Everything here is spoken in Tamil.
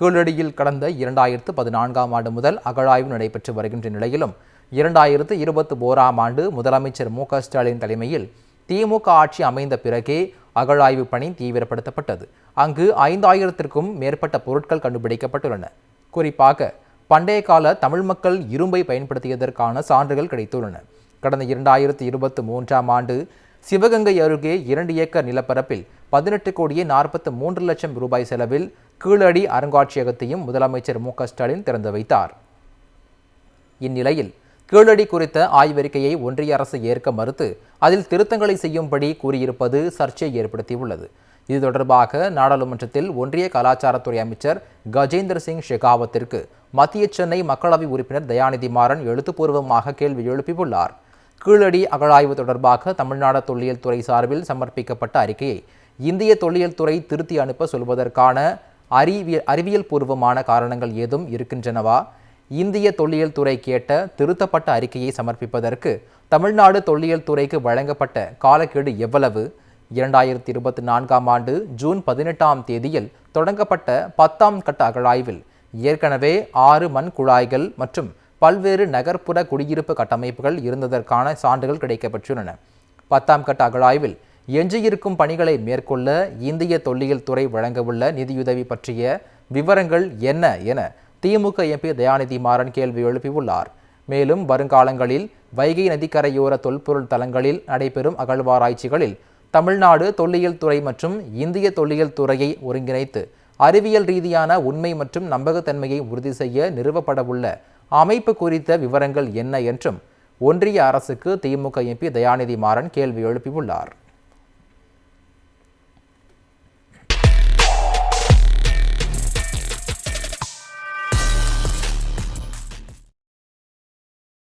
கீழடியில் கடந்த இரண்டாயிரத்து பதினான்காம் ஆண்டு முதல் அகழாய்வு நடைபெற்று வருகின்ற நிலையிலும் இரண்டாயிரத்து இருபத்தி ஓராம் ஆண்டு முதலமைச்சர் மு ஸ்டாலின் தலைமையில் திமுக ஆட்சி அமைந்த பிறகே அகழாய்வு பணி தீவிரப்படுத்தப்பட்டது. அங்கு ஐந்தாயிரத்திற்கும் மேற்பட்ட பொருட்கள் கண்டுபிடிக்கப்பட்டுள்ளன. குறிப்பாக பண்டைய கால தமிழ் மக்கள் இரும்பை பயன்படுத்தியதற்கான சான்றுகள் கிடைத்துள்ளன. கடந்த இரண்டாயிரத்தி இருபத்தி மூன்றாம் ஆண்டு சிவகங்கை அருகே இரண்டு ஏக்கர் நிலப்பரப்பில் பதினெட்டு கோடியே நாற்பத்து மூன்று லட்சம் ரூபாய் செலவில் கீழடி அருங்காட்சியகத்தையும் முதலமைச்சர் மு ஸ்டாலின் திறந்து வைத்தார். இந்நிலையில் கீழடி குறித்த ஆய்வறிக்கையை ஒன்றிய அரசு ஏற்க மறுத்து அதில் திருத்தங்களை செய்யும்படி கூறியிருப்பது சர்ச்சையை ஏற்படுத்தியுள்ளது. இது தொடர்பாக நாடாளுமன்றத்தில் ஒன்றிய கலாச்சாரத்துறை அமைச்சர் கஜேந்திர சிங் ஷெகாவத்திற்கு மத்திய சென்னை மக்களவை உறுப்பினர் தயாநிதி மாறன் எழுத்துப்பூர்வமாக கேள்வி எழுப்பியுள்ளார். கீழடி அகழாய்வு தொடர்பாக தமிழ்நாடு தொல்லியல் துறை சார்பில் சமர்ப்பிக்கப்பட்ட அறிக்கையை இந்திய தொல்லியல் துறை திருத்தி அனுப்ப சொல்வதற்கான அறிவியல் அறிவியல் பூர்வமான காரணங்கள் ஏதும் இருக்கின்றனவா? இந்திய தொல்லியல் துறை கேட்ட திருத்தப்பட்ட அறிக்கையை சமர்ப்பிப்பதற்கு தமிழ்நாடு தொல்லியல் துறைக்கு வழங்கப்பட்ட காலக்கெடு எவ்வளவு? இரண்டாயிரத்தி இருபத்தி நான்காம் ஆண்டு ஜூன் பதினெட்டாம் தேதியில் தொடங்கப்பட்ட பத்தாம் கட்ட அகழாய்வில் ஏற்கனவே ஆறு மண் குழாய்கள் மற்றும் பல்வேறு நகர்ப்புற குடியிருப்பு கட்டமைப்புகள் இருந்ததற்கான சான்றுகள் கிடைக்கப்பெற்றுள்ளன. பத்தாம் கட்ட அகழாய்வில் எஞ்சியிருக்கும் பணிகளை மேற்கொள்ள இந்திய தொல்லியல் துறை வழங்கவுள்ள நிதியுதவி பற்றிய விவரங்கள் என்ன என திமுக எம்பி தயாநிதி மாறன் கேள்வி எழுப்பியுள்ளார். மேலும் வருங்காலங்களில் வைகை நதிக்கரையோர தொல்பொருள் தலங்களில் நடைபெறும் அகழ்வாராய்ச்சிகளில் தமிழ்நாடு தொல்லியல் துறை மற்றும் இந்திய தொல்லியல் துறையை ஒருங்கிணைத்து அறிவியல் ரீதியான உண்மை மற்றும் நம்பகத்தன்மையை உறுதி செய்ய நிறுவப்படவுள்ள அமைப்பு குறித்த விவரங்கள் என்ன என்றும் ஒன்றிய அரசுக்கு திமுக எம்பி தயாநிதி மாறன் கேள்வி எழுப்பியுள்ளார்.